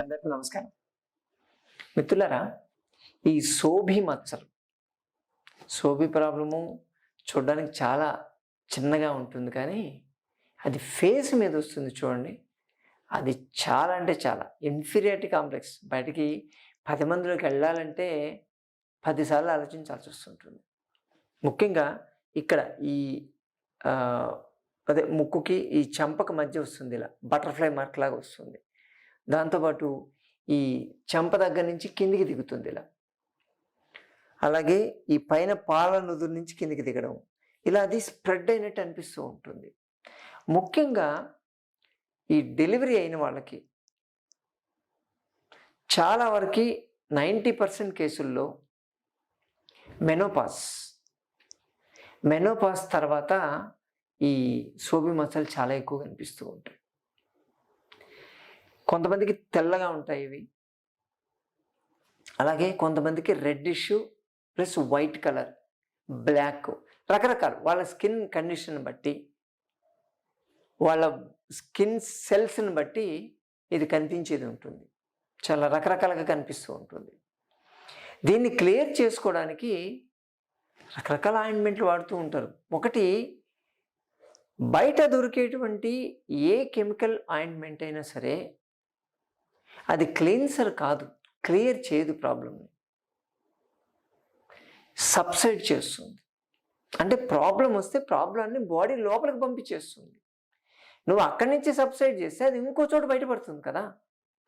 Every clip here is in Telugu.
అందరికీ నమస్కారం. మిత్రులారా ఈ సోభి మచ్చలు సోభి ప్రాబ్లము చూడడానికి చాలా చిన్నగా ఉంటుంది కానీ అది ఫేస్ మీద వస్తుంది చూడండి. అది చాలా అంటే చాలా. Inferiority complex. బయటికి పది మందిలోకి వెళ్ళాలంటే పదిసార్లు ఆలోచించాల్సి వస్తుంటుంది. ముఖ్యంగా ఇక్కడ ఈ అదే ముక్కుకి ఈ చంపక మధ్య వస్తుంది ఇలా. బటర్ఫ్లై మార్క్ లాగా వస్తుంది. దాంతోపాటు ఈ చెంప దగ్గర నుంచి కిందికి దిగుతుంది ఇలా. అలాగే ఈ పైన పాల నుదురు నుంచి కిందికి దిగడం. ఇలా అది స్ప్రెడ్ అయినట్టు అనిపిస్తూ ఉంటుంది. ముఖ్యంగా ఈ డెలివరీ అయిన వాళ్ళకి చాలా వరకు నైంటీ పర్సెంట్ కేసుల్లో మెనోపాస్. మెనోపాస్ తర్వాత ఈ సోబి మచ్చలు చాలా ఎక్కువ కనిపిస్తూ ఉంటాయి. కొంతమందికి తెల్లగా ఉంటాయి ఇవి. అలాగే కొంతమందికి reddish plus white colour black రకరకాలు. వాళ్ళ స్కిన్ కండిషన్ బట్టి వాళ్ళ స్కిన్ సెల్స్ని బట్టి ఇది కనిపించేది ఉంటుంది. చాలా రకరకాలుగా కనిపిస్తూ ఉంటుంది. దీన్ని క్లియర్ చేసుకోవడానికి రకరకాల ఆయింట్మెంట్లు వాడుతూ ఉంటారు. ఒకటి బయట దొరికేటువంటి ఏ కెమికల్ ఆయింట్మెంట్ అయినా సరే అది క్లీన్సర్ కాదు క్లియర్ చేయదు ప్రాబ్లమ్ని సబ్సైడ్ చేస్తుంది. అంటే ప్రాబ్లం వస్తే ప్రాబ్లమ్ని బాడీ లోపలికి పంపించేస్తుంది. నువ్వు అక్కడి నుంచి సబ్సైడ్ చేస్తే అది ఇంకో చోట బయటపడుతుంది కదా.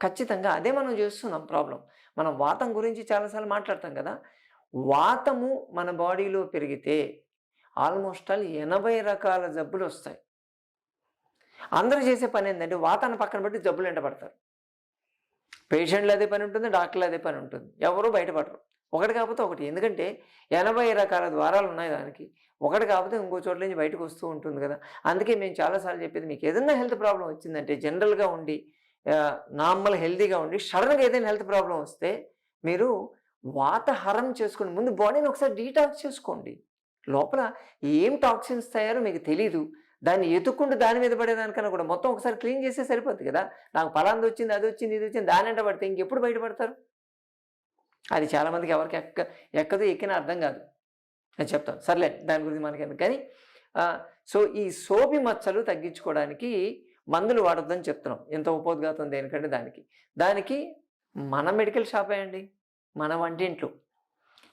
ఖచ్చితంగా అదే మనం చేస్తున్నాం ప్రాబ్లం మనం వాతం గురించి చాలాసార్లు మాట్లాడతాం కదా. వాతము మన బాడీలో పెరిగితే ఆల్మోస్ట్ ఆల్ ఎనభై రకాల జబ్బులు వస్తాయి. అందరూ చేసే పని ఏంటంటే వాతాన్ని పక్కన పెట్టి జబ్బులు ఎంట పడతారు పేషెంట్లు అదే పని ఉంటుంది డాక్టర్లు అదే పని ఉంటుంది. ఎవరు బయటపడరు. ఒకటి కాకపోతే ఒకటి. ఎందుకంటే ఎనభై రకాల ద్వారాలు ఉన్నాయి దానికి. ఒకటి కాకపోతే ఇంకో చోట్ల నుంచి బయటకు వస్తూ ఉంటుంది కదా. అందుకే మేము చాలాసార్లు చెప్పేది మీకు ఏదైనా హెల్త్ ప్రాబ్లం వచ్చిందంటే జనరల్గా ఉండి నార్మల్ హెల్తీగా ఉండి సడన్గా ఏదైనా హెల్త్ ప్రాబ్లం వస్తే మీరు వాతహరం చేసుకోండి ముందు బాడీని ఒకసారి డీటాక్స్ చేసుకోండి. లోపల ఏం టాక్సిన్స్ తయారో మీకు తెలీదు. దాన్ని ఎత్తుక్కుంటూ దాని మీద పడేదానికన్నా కూడా మొత్తం ఒకసారి క్లీన్ చేస్తే సరిపోద్ది కదా? నాకు పలాంది వచ్చింది అది వచ్చింది ఇది వచ్చింది దాని వెంట పడితే ఇంకెప్పుడు బయటపడతారు? అది చాలామందికి ఎవరికి ఎక్క ఎక్కదు ఎక్కినా అర్థం కాదు. నేను చెప్తాను. సర్లే దాని గురించి మనకి కానీ సో ఈ సోపి మచ్చలు తగ్గించుకోవడానికి మందులు వాడొద్దని చెప్తున్నాం. ఎంత ఉపోద్ఘాతం దేనికంటే దానికి. దానికి మన మెడికల్ షాపే అండి. మన వంటింట్లో.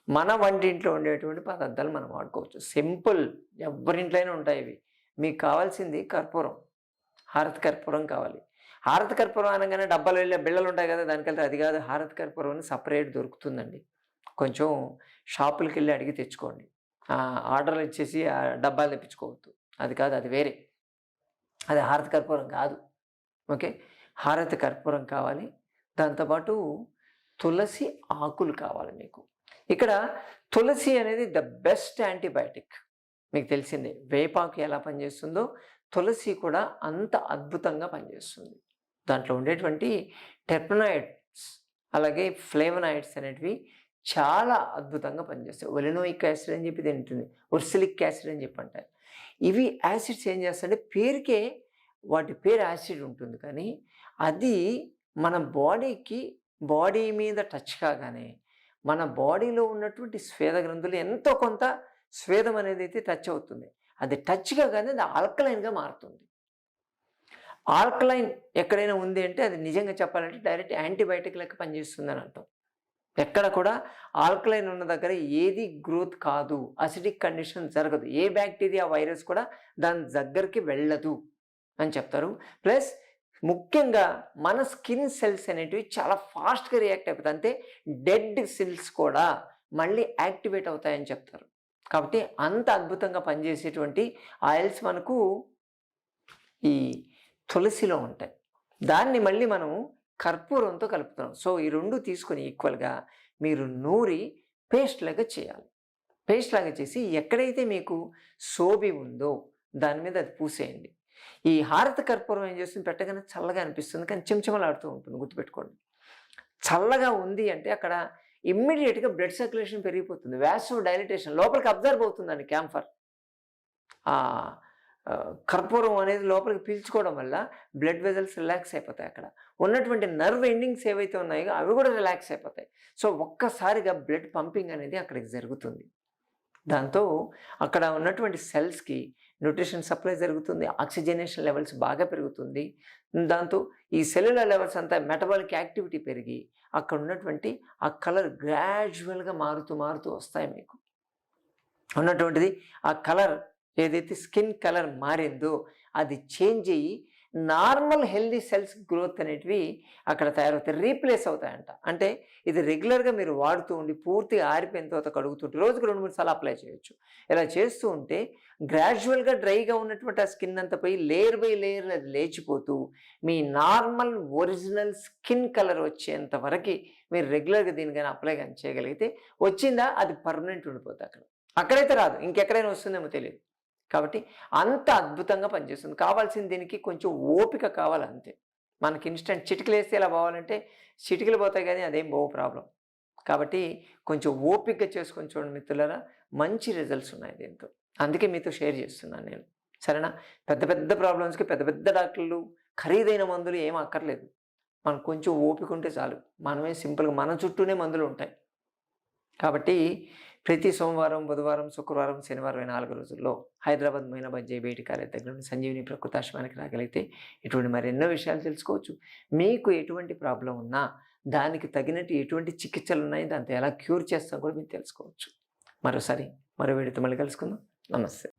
మన వంటింట్లో ఉండేటువంటి పదార్థాలు మనం వాడుకోవచ్చు. సింపుల్ ఎవరింట్లోనే ఉంటాయి ఇవి. మీకు కావాల్సింది కర్పూరం. హారతి కర్పూరం కావాలి. హారతి కర్పూరం అనగానే డబ్బాలు వెళ్ళే బిళ్ళలు ఉంటాయి కదా దానికి వెళ్తే అది కాదు. హారతి కర్పూరం అని సపరేట్ దొరుకుతుందండి. కొంచెం షాపులకి వెళ్ళి అడిగి తెచ్చుకోండి. ఆర్డర్లు ఇచ్చేసి ఆ డబ్బాలు తెప్పించుకోవద్దు. అది కాదు అది వేరే. అది హారతి కర్పూరం కాదు. ఓకే? హారతి కర్పూరం కావాలి. దాంతోపాటు తులసి ఆకులు కావాలి మీకు. ఇక్కడ తులసి అనేది ద బెస్ట్ యాంటీబయాటిక్. మీకు తెలిసిందే. వేపాకు ఎలా పనిచేస్తుందో తులసి కూడా అంత అద్భుతంగా పనిచేస్తుంది. దాంట్లో ఉండేటువంటి టెర్పనాయిడ్స్ అలాగే ఫ్లేవనాయిడ్స్ అనేటివి చాలా అద్భుతంగా పనిచేస్తాయి. ఒలినోయిక్ యాసిడ్ అని చెప్పి తింటుంది ఉర్సిలిక్ యాసిడ్ అని చెప్పి అంటారు. ఇవి యాసిడ్స్ ఏం చేస్తాయంటే పేరుకే వాటి పేరు యాసిడ్ ఉంటుంది. కానీ అది మన బాడీకి బాడీ మీద టచ్ కాగానే మన బాడీలో ఉన్నటువంటి స్వేద గ్రంథులు ఎంతో కొంత స్వేదం అనేది అయితే టచ్ అవుతుంది. అది టచ్ కాగానే అది ఆల్కలైన్గా మారుతుంది. ఆల్కలైన్ ఎక్కడైనా ఉంది అంటే అది నిజంగా చెప్పాలంటే డైరెక్ట్ యాంటీబయాటిక్ లెక్క పనిచేస్తుంది అని అర్థం. ఎక్కడ కూడా ఆల్కలైన్ ఉన్న దగ్గర ఏది గ్రోత్ కాదు. అసిడిక్ కండిషన్ జరగదు. ఏ బ్యాక్టీరియా వైరస్ కూడా దాని దగ్గరికి వెళ్ళదు అని చెప్తారు. ప్లస్ ముఖ్యంగా మన స్కిన్ సెల్స్ అనేటివి చాలా ఫాస్ట్గా రియాక్ట్ అయిపోతాయి. అంటే డెడ్ సెల్స్ కూడా మళ్ళీ యాక్టివేట్ అవుతాయని చెప్తారు. కాబట్టి అంత అద్భుతంగా పనిచేసేటువంటి ఆయిల్స్ మనకు ఈ తులసిలో ఉంటాయి. దాన్ని మళ్ళీ మనం కర్పూరంతో కలుపుతున్నాం. సో ఈ రెండు తీసుకొని ఈక్వల్గా మీరు నూరి పేస్ట్ లాగా చేయాలి. పేస్ట్ లాగా చేసి ఎక్కడైతే మీకు సోబి ఉందో దాని మీద అది పూసేయండి. ఈ హారత కర్పూరం ఏం చేస్తుంది? పెట్టగానే చల్లగా అనిపిస్తుంది. కానీ చెంచమలాడుతూ ఉంటుంది. గుర్తుపెట్టుకోండి. చల్లగా ఉంది అంటే అక్కడ ఇమ్మీడియట్గా బ్లడ్ సర్క్యులేషన్ పెరిగిపోతుంది. వ్యాసో డైలిటేషన్ లోపలికి అబ్జర్వ్ అవుతుందండి క్యాంఫర్. కర్పూరం అనేది లోపలికి పీల్చుకోవడం వల్ల బ్లడ్ వెజల్స్ రిలాక్స్ అయిపోతాయి అక్కడ. ఉన్నటువంటి నర్వ్ ఎండింగ్స్ ఏవైతే ఉన్నాయో అవి కూడా రిలాక్స్ అయిపోతాయి. సో ఒక్కసారిగా బ్లడ్ పంపింగ్ అనేది అక్కడికి జరుగుతుంది. దాంతో అక్కడ ఉన్నటువంటి సెల్స్కి న్యూట్రిషన్ సప్లై జరుగుతుంది ఆక్సిజనేషన్ లెవెల్స్ బాగా పెరుగుతుంది. దాంతో ఈ సెల్యులర్ లెవెల్స్ అంతా మెటబాలిక్ యాక్టివిటీ పెరిగి అక్కడ ఉన్నటువంటి ఆ కలర్ గ్రాడ్యువల్గా మారుతూ మారుతూ వస్తాయి మీకు. ఉన్నటువంటిది ఆ కలర్ ఏదైతే స్కిన్ కలర్ మారిందో అది చేంజ్ అయ్యి నార్మల్ హెల్దీ సెల్స్ గ్రోత్ అనేటివి అక్కడ తయారవుతాయి రీప్లేస్ అవుతాయంట. అంటే ఇది రెగ్యులర్గా మీరు వాడుతూ ఉండి పూర్తిగా ఆరిపోయిన తర్వాత కడుగుతుంటే రోజుకు రెండు మూడు సార్లు అప్లై చేయొచ్చు. ఇలా చేస్తూ ఉంటే గ్రాడ్యువల్గా డ్రైగా ఉన్నటువంటి ఆ స్కిన్ అంతా పోయి లేయర్ బై లేయర్ అది లేచిపోతూ మీ నార్మల్ ఒరిజినల్ స్కిన్ కలర్ వచ్చేంత వరకు మీరు రెగ్యులర్గా దీని కానీ అప్లై కానీ చేయగలిగితే వచ్చిందా అది పర్మనెంట్ ఉండిపోతుంది అక్కడ. అక్కడైతే రాదు. ఇంకెక్కడైనా వస్తుందేమో తెలియదు కాబట్టి అంత అద్భుతంగా పనిచేస్తుంది. కావాల్సింది దీనికి కొంచెం ఓపిక కావాలి అంతే. మనకి ఇన్స్టెంట్ చిటికలు వేస్తే ఇలా పోవాలంటే చిటికలు పోతాయి కానీ అదేం బో ప్రాబ్లం. కాబట్టి కొంచెం ఓపికగా చేసుకొని చూడండి మిత్రులారా మంచి రిజల్ట్స్ ఉన్నాయి దీంతో. అందుకే మీతో షేర్ చేస్తున్నాను నేను. సరేనా? పెద్ద పెద్ద ప్రాబ్లమ్స్కి పెద్ద పెద్ద డాక్టర్లు ఖరీదైన మందులు ఏం అక్కర్లేదు. మనం కొంచెం ఓపిక ఉంటే చాలు. మనమే సింపుల్గా మన చుట్టూనే మందులు ఉంటాయి. కాబట్టి ప్రతి సోమవారం బుధవారం శుక్రవారం శనివారం నాలుగు రోజుల్లో హైదరాబాద్ మైనాబాద్ జైబేటి కాలేజ్ దగ్గర నుండి సంజీవిని ప్రకృతాశ్రమానికి రాగలిగితే ఇటువంటి మరెన్నో విషయాలు తెలుసుకోవచ్చు. మీకు ఎటువంటి ప్రాబ్లం ఉన్నా దానికి తగినట్టు ఎటువంటి చికిత్సలు ఉన్నాయి దాంతో ఎలా క్యూర్ చేస్తాం కూడా మీరు తెలుసుకోవచ్చు. మరోసారి మరో వీడితో మళ్ళీ కలుసుకుందాం. నమస్తే.